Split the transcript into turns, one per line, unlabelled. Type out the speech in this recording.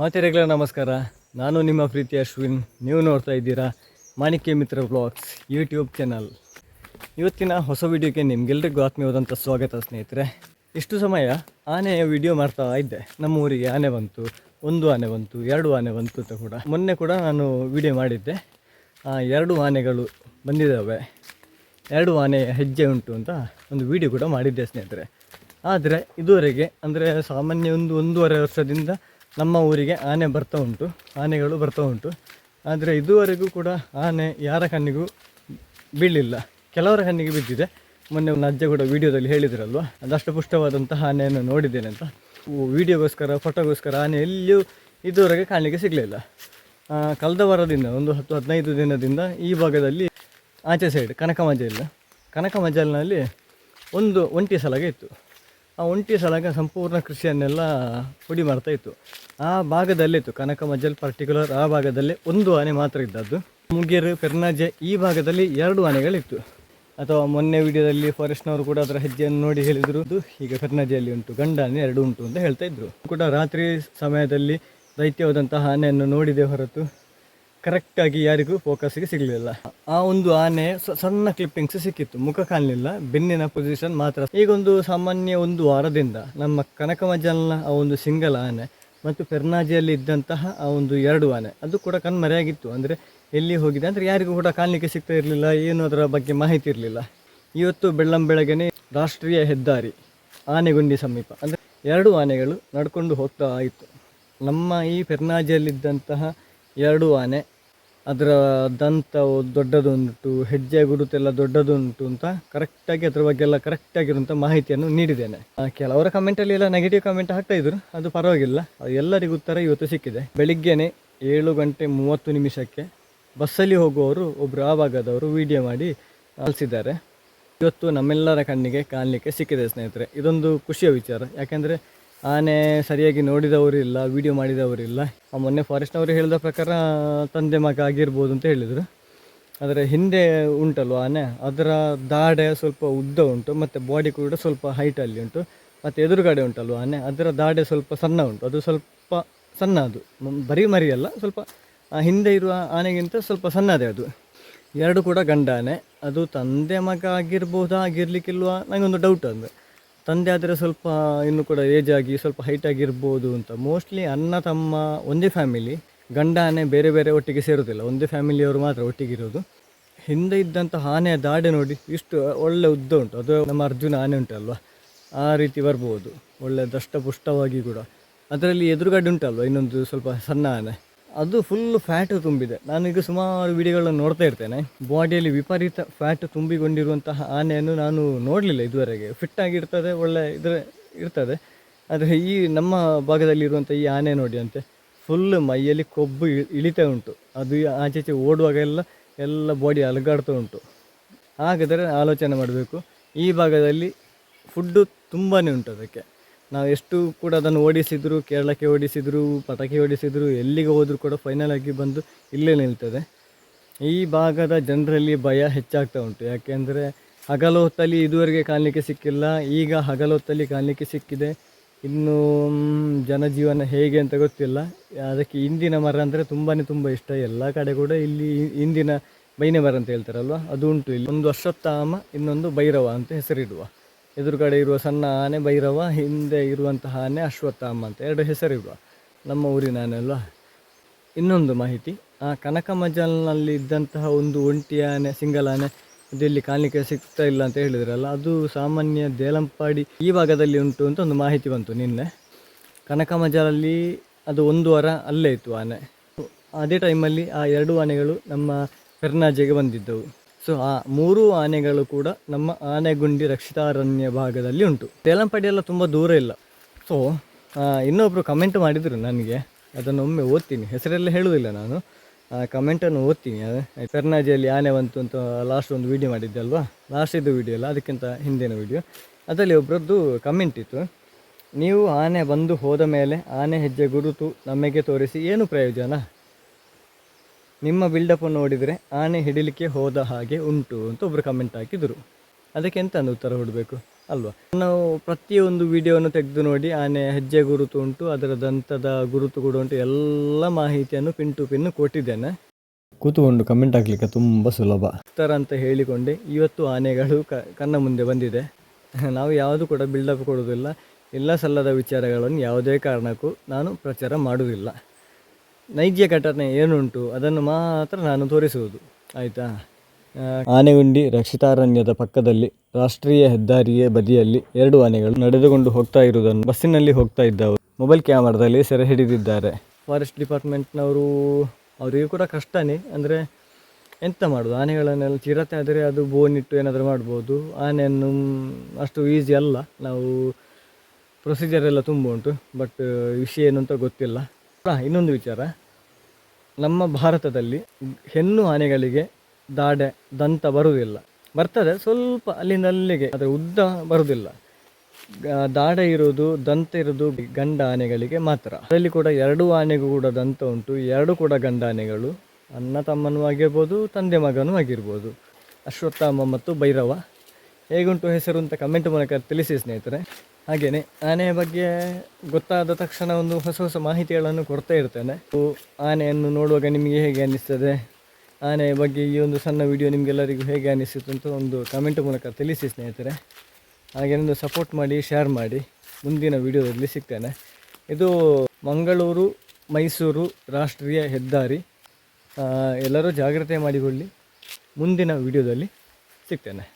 ಮಾತೆರೆಗಳ, ನಮಸ್ಕಾರ. ನಾನು ನಿಮ್ಮ ಪ್ರೀತಿ ಅಶ್ವಿನ್. ನೀವು ನೋಡ್ತಾ ಇದ್ದೀರಾ ಮಾಣಿಕ್ಯ ಮಿತ್ರ ಬ್ಲಾಗ್ಸ್ ಯೂಟ್ಯೂಬ್ ಚಾನಲ್. ಇವತ್ತಿನ ಹೊಸ ವಿಡಿಯೋಗೆ ನಿಮಗೆಲ್ರಿಗೂ ಆತ್ಮೀಯವಾದಂಥ ಸ್ವಾಗತ, ಸ್ನೇಹಿತರೆ. ಇಷ್ಟು ಸಮಯ ಆನೆಯ ವಿಡಿಯೋ ಮಾಡ್ತಾ ಇದ್ದೆ. ನಮ್ಮ ಊರಿಗೆ ಆನೆ ಬಂತು, ಒಂದು ಆನೆ ಬಂತು, ಎರಡು ಆನೆ ಬಂತು ಅಂತ ಕೂಡ. ಮೊನ್ನೆ ಕೂಡ ನಾನು ವಿಡಿಯೋ ಮಾಡಿದ್ದೆ. ಎರಡು ಆನೆಗಳು ಬಂದಿದ್ದಾವೆ. ಎರಡು ಆನೆ ಹೆಜ್ಜೆ ಉಂಟು ಅಂತ ಒಂದು ವಿಡಿಯೋ ಕೂಡ ಮಾಡಿದ್ದೆ, ಸ್ನೇಹಿತರೆ. ಆದರೆ ಇದುವರೆಗೆ, ಅಂದರೆ ಸಾಮಾನ್ಯ ಒಂದು ಒಂದೂವರೆ ವರ್ಷದಿಂದ ನಮ್ಮ ಊರಿಗೆ ಆನೆ ಬರ್ತಾ ಉಂಟು, ಆನೆಗಳು ಬರ್ತಾ ಉಂಟು. ಆದರೆ ಇದುವರೆಗೂ ಕೂಡ ಆನೆ ಯಾರ ಕಣ್ಣಿಗೂ ಬೀಳಲಿಲ್ಲ ಕೆಲವರ ಕಣ್ಣಿಗೆ ಬಿದ್ದಿದೆ. ಮೊನ್ನೆ ಒಂದು ಅಜ್ಜ ಕೂಡ ವಿಡಿಯೋದಲ್ಲಿ ಹೇಳಿದ್ರಲ್ವ? ಅದಷ್ಟು ಪುಷ್ಟವಾದಂತಹ ಆನೆಯನ್ನು ನೋಡಿದ್ದೇನೆ ಅಂತ. ವಿಡಿಯೋಗೋಸ್ಕರ, ಫೋಟೋಗೋಸ್ಕರ ಆನೆ ಎಲ್ಲಿಯೂ ಇದುವರೆಗೆ ಕಾಣಲಿಕ್ಕೆ ಸಿಗಲಿಲ್ಲ. ಕಳೆದ ವಾರದಿಂದ, ಒಂದು ಹತ್ತು, ಹದಿನೈದು ದಿನದಿಂದ ಈ ಭಾಗದಲ್ಲಿ ಆಚೆ ಸೈಡ್ ಕನಕ ಮಜಲ್ ಕನಕ ಮಜಲ್ನಲ್ಲಿ ಒಂದು ಒಂಟಿ ಸಲಗೆ ಇತ್ತು. ಆ ಒಂಟಿ ಸಲಗ ಸಂಪೂರ್ಣ ಕೃಷಿಯನ್ನೆಲ್ಲ ಪುಡಿ ಮಾಡ್ತಾ ಇತ್ತು. ಆ ಭಾಗದಲ್ಲಿತ್ತು ಕನಕ ಮಜಲ್ ಪರ್ಟಿಕ್ಯುಲರ್ ಆ ಭಾಗದಲ್ಲಿ ಒಂದು ಆನೆ ಮಾತ್ರ ಇದ್ದದ್ದು. ಮುಗೇರು ಪೆರ್ನಾಜೆ ಈ ಭಾಗದಲ್ಲಿ ಎರಡು ಆನೆಗಳಿತ್ತು. ಅಥವಾ ಮೊನ್ನೆ ವಿಡಿಯೋದಲ್ಲಿ ಫಾರೆಸ್ಟ್ನವರು ಕೂಡ ಅದರ ಹೆಜ್ಜೆಯನ್ನು ನೋಡಿ ಹೇಳಿದರು. ಈಗ ಪೆರ್ನಾಜೆಯಲ್ಲಿ ಉಂಟು. ಗಂಡ ಆನೆ ಎರಡು ಉಂಟು ಅಂತ ಹೇಳ್ತಾ ಇದ್ರು. ಕೂಡ ರಾತ್ರಿ ಸಮಯದಲ್ಲಿ ದೈತ್ಯವಾದಂತಹ ಆನೆಯನ್ನು ನೋಡಿದೆ ಹೊರತು ಕರೆಕ್ಟಾಗಿ ಯಾರಿಗೂ ಫೋಕಸ್ಗೆ ಸಿಗಲಿಲ್ಲ. ಆ ಒಂದು ಆನೆ ಸಣ್ಣ ಕ್ಲಿಪ್ಪಿಂಗ್ಸ್ ಸಿಕ್ಕಿತ್ತು. ಮುಖ ಕಾಣಲಿಲ್ಲ. ಬೆನ್ನಿನ ಪೊಸಿಷನ್ ಮಾತ್ರ. ಈಗೊಂದು ಸಾಮಾನ್ಯ ಒಂದು ವಾರದಿಂದ ನಮ್ಮ ಕನಕಮಜಲ್ನ ಆ ಒಂದು ಸಿಂಗಲ್ ಆನೆ ಮತ್ತು ಪೆರ್ನಾಜಿಯಲ್ಲಿ ಇದ್ದಂತಹ ಆ ಒಂದು ಎರಡು ಆನೆ, ಅದು ಕೂಡ ಕಣ್ಮರೆಯಾಗಿತ್ತು. ಅಂದರೆ ಎಲ್ಲಿ ಹೋಗಿದೆ ಅಂದರೆ ಯಾರಿಗೂ ಕೂಡ ಕಾಣಲಿಕ್ಕೆ ಸಿಗ್ತಾ ಇರಲಿಲ್ಲ. ಏನು ಅದರ ಬಗ್ಗೆ ಮಾಹಿತಿ ಇರಲಿಲ್ಲ. ಇವತ್ತು ಬೆಳ್ಳಂಬೆಳಗ್ಗೆನೆ ರಾಷ್ಟ್ರೀಯ ಹೆದ್ದಾರಿ, ಆನೆಗುಂಡಿ ಸಮೀಪ. ಅಂದರೆ ಎರಡು ಆನೆಗಳು ನಡ್ಕೊಂಡು ಹೋಗ್ತಾ ಇತ್ತು. ನಮ್ಮ ಈ ಪೆರ್ನಾಜಿಯಲ್ಲಿದ್ದಂತಹ ಎರಡು ಆನೆ ಅದರ ದಂತ ದೊಡ್ಡದುಂಟು, ಹೆಜ್ಜೆ ಗುರುತೆಲ್ಲ ದೊಡ್ಡದುಂಟು ಅಂತ ಕರೆಕ್ಟಾಗಿ ಅದ್ರ ಬಗ್ಗೆ ಎಲ್ಲ ಕರೆಕ್ಟಾಗಿರುವಂಥ ಮಾಹಿತಿಯನ್ನು ನೀಡಿದ್ದೇನೆ. ಕೆಲವರ ಕಮೆಂಟಲ್ಲಿ ಎಲ್ಲ ನೆಗೆಟಿವ್ ಕಮೆಂಟ್ ಹಾಕ್ತಾ ಇದ್ರು. ಅದು ಪರವಾಗಿಲ್ಲ. ಎಲ್ಲರಿಗೂ ಉತ್ತರ ಇವತ್ತು ಸಿಕ್ಕಿದೆ. ಬೆಳಿಗ್ಗೆನೆ ಏಳು ಗಂಟೆ ಮೂವತ್ತು ನಿಮಿಷಕ್ಕೆ ಬಸ್ಸಲ್ಲಿ ಹೋಗುವವರು ಒಬ್ಬರು ಆ ಭಾಗದವರು ವಿಡಿಯೋ ಮಾಡಿ ಕಳಿಸಿದ್ದಾರೆ. ಇವತ್ತು ನಮ್ಮೆಲ್ಲರ ಕಣ್ಣಿಗೆ ಕಾಣಲಿಕ್ಕೆ ಸಿಕ್ಕಿದೆ ಸ್ನೇಹಿತರೆ. ಇದೊಂದು ಖುಷಿಯ ವಿಚಾರ. ಯಾಕೆಂದರೆ ಆನೆ ಸರಿಯಾಗಿ ನೋಡಿದವರಿಲ್ಲ ವಿಡಿಯೋ ಮಾಡಿದವರಿಲ್ಲ ಮೊನ್ನೆ ಫಾರೆಸ್ಟ್ನವರು ಹೇಳಿದ ಪ್ರಕಾರ ತಂದೆ ಮಗ ಆಗಿರ್ಬೋದು ಅಂತ ಹೇಳಿದರು. ಆದರೆ ಹಿಂದೆ ಉಂಟಲ್ವ ಆನೆ? ಅದರ ದಾಡೆ ಸ್ವಲ್ಪ ಉದ್ದ ಉಂಟು, ಮತ್ತು ಬಾಡಿ ಕೂಡ ಸ್ವಲ್ಪ ಹೈಟಲ್ಲಿ ಉಂಟು, ಮತ್ತು ಎದುರುಗಡೆ ಉಂಟಲ್ವ ಆನೆ? ಅದರ ದಾಡೆ ಸ್ವಲ್ಪ ಸಣ್ಣ ಉಂಟು, ಅದು ಸ್ವಲ್ಪ ಸಣ್ಣ ಅದು. ಬರೀ ಮರಿ ಅಲ್ಲ, ಸ್ವಲ್ಪ ಹಿಂದೆ ಇರುವ ಆನೆಗಿಂತ ಸ್ವಲ್ಪ ಸಣ್ಣದೇ ಅದು. ಎರಡು ಕೂಡ ಗಂಡ ಆನೆ. ಅದು ತಂದೆ ಮಗ ಆಗಿರ್ಬೋದಾ, ಆಗಿರ್ಲಿಕ್ಕಿಲ್ವಾ? ನನಗೊಂದು ಡೌಟ್ ಅದು ತಂದೆ ಆದರೆ ಸ್ವಲ್ಪ ಇನ್ನು ಕೂಡ ಏಜ್ ಆಗಿ ಸ್ವಲ್ಪ ಹೈಟ್ ಆಗಿರ್ಬೋದು ಅಂತ. ಮೋಸ್ಟ್ಲಿ ಅಣ್ಣ, ತಮ್ಮ ಒಂದೇ ಫ್ಯಾಮಿಲಿ ಗಂಡ, ಆನೆ ಬೇರೆ ಬೇರೆ ಒಟ್ಟಿಗೆ ಸೇರೋದಿಲ್ಲ. ಒಂದೇ ಫ್ಯಾಮಿಲಿಯವರು ಮಾತ್ರ ಒಟ್ಟಿಗಿರೋದು ಹಿಂದೆ ಇದ್ದಂಥ ಆನೆಯ ದಾಡೆ ನೋಡಿ ಇಷ್ಟು ಒಳ್ಳೆ ಉದ್ದ ಉಂಟು. ಅದು ನಮ್ಮ ಅರ್ಜುನ ಆನೆ ಉಂಟಲ್ವ? ಆ ರೀತಿ ಬರ್ಬೋದು. ಒಳ್ಳೆ ದಷ್ಟಪುಷ್ಟವಾಗಿ ಕೂಡ. ಅದರಲ್ಲಿ ಎದುರುಗಡೆ ಉಂಟಲ್ವ? ಇನ್ನೊಂದು ಸ್ವಲ್ಪ ಸಣ್ಣ ಆನೆ. ಅದು ಫುಲ್ ಫ್ಯಾಟ್ ತುಂಬಿದೆ. ನಾನೀಗ ಸುಮಾರು ವಿಡಿಯೋಗಳನ್ನು ನೋಡ್ತಾ ಇರ್ತೇನೆ. ಬಾಡಿಯಲ್ಲಿ ವಿಪರೀತ ಫ್ಯಾಟ್ ತುಂಬಿಕೊಂಡಿರುವಂತಹ ಆನೆಯನ್ನು ನಾನು ನೋಡಲಿಲ್ಲ ಇದುವರೆಗೆ. ಫಿಟ್ ಆಗಿರ್ತದೆ, ಒಳ್ಳೆ ಇದ್ರೆ ಇರ್ತದೆ. ಆದರೆ ಈ ನಮ್ಮ ಭಾಗದಲ್ಲಿ ಇರುವಂಥ ಈ ಆನೆ ನೋಡಿ ಅಂತೆ ಫುಲ್ ಮೈಯಲ್ಲಿ ಕೊಬ್ಬು ಇಳಿತಾ ಉಂಟು. ಅದು ಆಚೆ ಈಚೆ ಓಡುವಾಗ ಎಲ್ಲ ಎಲ್ಲ ಬಾಡಿ ಅಲುಗಾಡ್ತಾ ಉಂಟು. ಹಾಗಾದರೆ ಆಲೋಚನೆ ಮಾಡಬೇಕು. ಈ ಭಾಗದಲ್ಲಿ ಫುಡ್ಡು ತುಂಬಾ ಉಂಟು ಅದಕ್ಕೆ. ನಾವು ಎಷ್ಟು ಕೂಡ ಅದನ್ನು ಓಡಿಸಿದ್ರು, ಕೇರಳಕ್ಕೆ ಓಡಿಸಿದ್ರು, ಪಟಾಕಿ ಓಡಿಸಿದ್ರು, ಎಲ್ಲಿಗೆ ಹೋದರೂ ಕೂಡ ಫೈನಲ್ ಆಗಿ ಬಂದು ಇಲ್ಲೇ ನಿಲ್ತದೆ. ಈ ಭಾಗದ ಜನರಲ್ಲಿ ಭಯ ಹೆಚ್ಚಾಗ್ತಾ ಉಂಟು. ಯಾಕೆಂದರೆ ಹಗಲು ಹೊತ್ತಲ್ಲಿ ಇದುವರೆಗೆ ಕಾಣಲಿಕ್ಕೆ ಸಿಕ್ಕಿಲ್ಲ, ಈಗ ಹಗಲು ಹೊತ್ತಲ್ಲಿ ಕಾಣಲಿಕ್ಕೆ ಸಿಕ್ಕಿದೆ. ಇನ್ನು ಜನಜೀವನ ಹೇಗೆ ಅಂತ ಗೊತ್ತಿಲ್ಲ. ಅದಕ್ಕೆ ಇಂದಿನ ಮರ ಅಂದರೆ ತುಂಬಾ ತುಂಬ ಇಷ್ಟ. ಎಲ್ಲ ಕಡೆ ಕೂಡ ಇಲ್ಲಿ ಹಿಂದಿನ ಬೈನೆ ಮರ ಅಂತ ಹೇಳ್ತಾರಲ್ವ? ಅದು ಉಂಟು ಇಲ್ಲಿ. ಒಂದು ಅಶ್ವತ್ಥಾಮ, ಇನ್ನೊಂದು ಭೈರವ ಅಂತ ಹೆಸರಿಡುವ. ಎದುರುಗಡೆ ಇರುವ ಸಣ್ಣ ಆನೆ ಭೈರವ, ಹಿಂದೆ ಇರುವಂತಹ ಆನೆ ಅಶ್ವತ್ಥಾಮ ಅಂತ ಎರಡು ಹೆಸರಿರುವ ನಮ್ಮ ಊರಿನ ಆನೆ ಅಲ್ವಾ? ಇನ್ನೊಂದು ಮಾಹಿತಿ, ಆ ಕನಕ ಮಜಲ್ನಲ್ಲಿ ಇದ್ದಂತಹ ಒಂದು ಒಂಟಿ ಆನೆ, ಸಿಂಗಲ್ ಆನೆ ಅದು ಇಲ್ಲಿ ಕಾಣಲಿಕ್ಕೆ ಸಿಗ್ತಾ ಇಲ್ಲ ಅಂತ ಹೇಳಿದ್ರಲ್ಲ, ಅದು ಸಾಮಾನ್ಯ ದೇಲಂಪಾಡಿ ಈ ಭಾಗದಲ್ಲಿ ಉಂಟು ಅಂತ ಒಂದು ಮಾಹಿತಿ ಬಂತು ನಿನ್ನೆ. ಕನಕ ಮಜಲಲ್ಲಿ ಅದು ಒಂದು ವಾರ ಅಲ್ಲೇ ಇತ್ತು ಆನೆ. ಅದೇ ಟೈಮಲ್ಲಿ ಆ ಎರಡು ಆನೆಗಳು ನಮ್ಮ ಕರ್ನಾಜೆಗೆ ಬಂದಿದ್ದವು. ಸೊ ಆ ಮೂರು ಆನೆಗಳು ಕೂಡ ನಮ್ಮ ಆನೆಗುಂಡಿ ರಕ್ಷಿತಾರಣ್ಯ ಭಾಗದಲ್ಲಿ ಉಂಟು. ತೇಲಂಪಡಿ ಎಲ್ಲ ತುಂಬ ದೂರ ಇಲ್ಲ. ಸೊ ಇನ್ನೊಬ್ಬರು ಕಮೆಂಟ್ ಮಾಡಿದರು ನನಗೆ. ಅದನ್ನು ಒಮ್ಮೆ ಓದ್ತೀನಿ. ಹೆಸರೆಲ್ಲ ಹೇಳುವುದಿಲ್ಲ ನಾನು. ಕಮೆಂಟನ್ನು ಓದ್ತೀನಿ. ಕರ್ನಾಜಿಯಲ್ಲಿ ಆನೆ ಬಂತು ಅಂತ ಲಾಸ್ಟ್ ಒಂದು ವೀಡಿಯೋ ಮಾಡಿದ್ದೆ ಅಲ್ವಾ ಲಾಸ್ಟ್ ಇದು ವೀಡಿಯೋ ಅಲ್ಲ, ಅದಕ್ಕಿಂತ ಹಿಂದಿನ ವೀಡಿಯೋ ಅದರಲ್ಲಿ ಒಬ್ಬರದ್ದು ಕಮೆಂಟ್ ಇತ್ತು. ನೀವು ಆನೆ ಬಂದು ಹೋದ ಮೇಲೆ ಆನೆ ಹೆಜ್ಜೆ ಗುರುತು ನಮಗೆ ತೋರಿಸಿ ಏನು ಪ್ರಯೋಜನ? ನಿಮ್ಮ ಬಿಲ್ಡಪ್ ನೋಡಿದರೆ ಆನೆ ಹಿಡಿಲಿಕ್ಕೆ ಹೋದ ಹಾಗೆ ಉಂಟು ಅಂತ ಒಬ್ಬರು ಕಮೆಂಟ್ ಹಾಕಿದರು. ಅದಕ್ಕೆ ಎಂತ ಉತ್ತರ ಕೊಡಬೇಕು? ಅಲ್ವಾ? ನಾವು ಪ್ರತಿಯೊಂದು ವಿಡಿಯೋವನ್ನು ತೆಗೆದು ನೋಡಿ ಆನೆ ಹೆಜ್ಜೆ ಗುರುತು ಉಂಟು ಅದರ ದಂತದ ಗುರುತು ಕೂಡ ಉಂಟು ಎಲ್ಲ ಮಾಹಿತಿಯನ್ನು ಪಿನ್ ಟು ಪಿನ್ ಕೊಟ್ಟಿದ್ದೇನೆ. ಕೂತುಕೊಂಡು ಕಮೆಂಟ್ ಹಾಕ್ಲಿಕ್ಕೆ ತುಂಬ ಸುಲಭ. ಉತ್ತರ ಅಂತ ಹೇಳಿಕೊಂಡೆ ಇವತ್ತು ಆನೆಗಳು ಕ ಕಣ್ಣ ಮುಂದೆ ಬಂದಿದೆ. ನಾವು ಯಾವುದು ಕೂಡ ಬಿಲ್ಡಪ್ ಕೊಡೋದಿಲ್ಲ ಎಲ್ಲ ಸಲ್ಲದ ವಿಚಾರಗಳನ್ನು ಯಾವುದೇ ಕಾರಣಕ್ಕೂ ನಾನು ಪ್ರಚಾರ ಮಾಡುವುದಿಲ್ಲ. ನೈಜ ಘಟನೆ ಏನುಂಟು ಅದನ್ನು ಮಾತ್ರ ನಾನು ತೋರಿಸುವುದು. ಆಯಿತಾ? ಆನೆಗುಂಡಿ ರಕ್ಷಿತಾರಣ್ಯದ ಪಕ್ಕದಲ್ಲಿ ರಾಷ್ಟ್ರೀಯ ಹೆದ್ದಾರಿಯ ಬದಿಯಲ್ಲಿ ಎರಡು ಆನೆಗಳು ನಡೆದುಕೊಂಡು ಹೋಗ್ತಾ ಇರುವುದನ್ನು ಬಸ್ಸಿನಲ್ಲಿ ಹೋಗ್ತಾ ಇದ್ದವರು ಮೊಬೈಲ್ ಕ್ಯಾಮರಾದಲ್ಲಿ ಸೆರೆ ಹಿಡಿದಿದ್ದಾರೆ. ಫಾರೆಸ್ಟ್ ಡಿಪಾರ್ಟ್ಮೆಂಟ್ನವರು ಅವರಿಗೂ ಕೂಡ ಕಷ್ಟನೇ. ಅಂದರೆ ಎಂತ ಮಾಡೋದು ಆನೆಗಳನ್ನೆಲ್ಲ ಚಿರತೆ ಆದರೆ ಅದು ಬೋನಿಟ್ಟು ಏನಾದರೂ ಮಾಡ್ಬೋದು. ಆನೆಯನ್ನು ಅಷ್ಟು ಈಸಿ ಅಲ್ಲ. ನಾವು ಪ್ರೊಸೀಜರ್ ಎಲ್ಲ ತುಂಬ ಉಂಟು. ಬಟ್ ವಿಷಯ ಏನು ಅಂತ ಗೊತ್ತಿಲ್ಲ. ಹಾಂ, ಇನ್ನೊಂದು ವಿಚಾರ. ನಮ್ಮ ಭಾರತದಲ್ಲಿ ಹೆಣ್ಣು ಆನೆಗಳಿಗೆ ದಾಡೆ, ದಂತ ಬರುವುದಿಲ್ಲ. ಬರ್ತದೆ, ಸ್ವಲ್ಪ ಅಲ್ಲಿಂದ ಅಲ್ಲಿಗೆ ಅದರ ಉದ್ದ ಬರುವುದಿಲ್ಲ. ದಾಡೆ ಇರೋದು ದಂತ ಇರೋದು ಗಂಡ ಆನೆಗಳಿಗೆ ಮಾತ್ರ. ಅದರಲ್ಲಿ ಕೂಡ ಎರಡು ಆನೆಗೂ ಕೂಡ ದಂತ ಉಂಟು. ಎರಡು ಕೂಡ ಗಂಡ ಆನೆಗಳು. ಅಣ್ಣ ತಮ್ಮನೂ ಆಗಿರ್ಬೋದು, ತಂದೆ ಮಗನೂ ಆಗಿರ್ಬೋದು. ಅಶ್ವತ್ಥಾಮ ಮತ್ತು ಭೈರವ. ಹೇಗುಂಟು ಹೆಸರು ಅಂತ ಕಮೆಂಟ್ ಮೂಲಕ ತಿಳಿಸಿ ಸ್ನೇಹಿತರೆ. ಹಾಗೆಯೇ ಆನೆಯ ಬಗ್ಗೆ ಗೊತ್ತಾದ ತಕ್ಷಣ ಒಂದು ಹೊಸ ಹೊಸ ಮಾಹಿತಿಗಳನ್ನು ಕೊಡ್ತಾ ಇರ್ತೇನೆ. ಆನೆಯನ್ನು ನೋಡುವಾಗ ನಿಮಗೆ ಹೇಗೆ ಅನ್ನಿಸ್ತದೆ? ಆನೆಯ ಬಗ್ಗೆ ಈ ಒಂದು ಸಣ್ಣ ವಿಡಿಯೋ ನಿಮಗೆಲ್ಲರಿಗೂ ಹೇಗೆ ಅನ್ನಿಸಿತು ಅಂತ ಒಂದು ಕಮೆಂಟ್ ಮೂಲಕ ತಿಳಿಸಿ ಸ್ನೇಹಿತರೆ. ಹಾಗೇನೊಂದು ಸಪೋರ್ಟ್ ಮಾಡಿ ಶೇರ್ ಮಾಡಿ. ಮುಂದಿನ ವಿಡಿಯೋದಲ್ಲಿ ಸಿಗ್ತೇನೆ. ಇದು ಮಂಗಳೂರು, ಮೈಸೂರು ರಾಷ್ಟ್ರೀಯ ಹೆದ್ದಾರಿ. ಎಲ್ಲರೂ ಜಾಗ್ರತೆ ಮಾಡಿಕೊಳ್ಳಿ. ಮುಂದಿನ ವಿಡಿಯೋದಲ್ಲಿ ಸಿಗ್ತೇನೆ.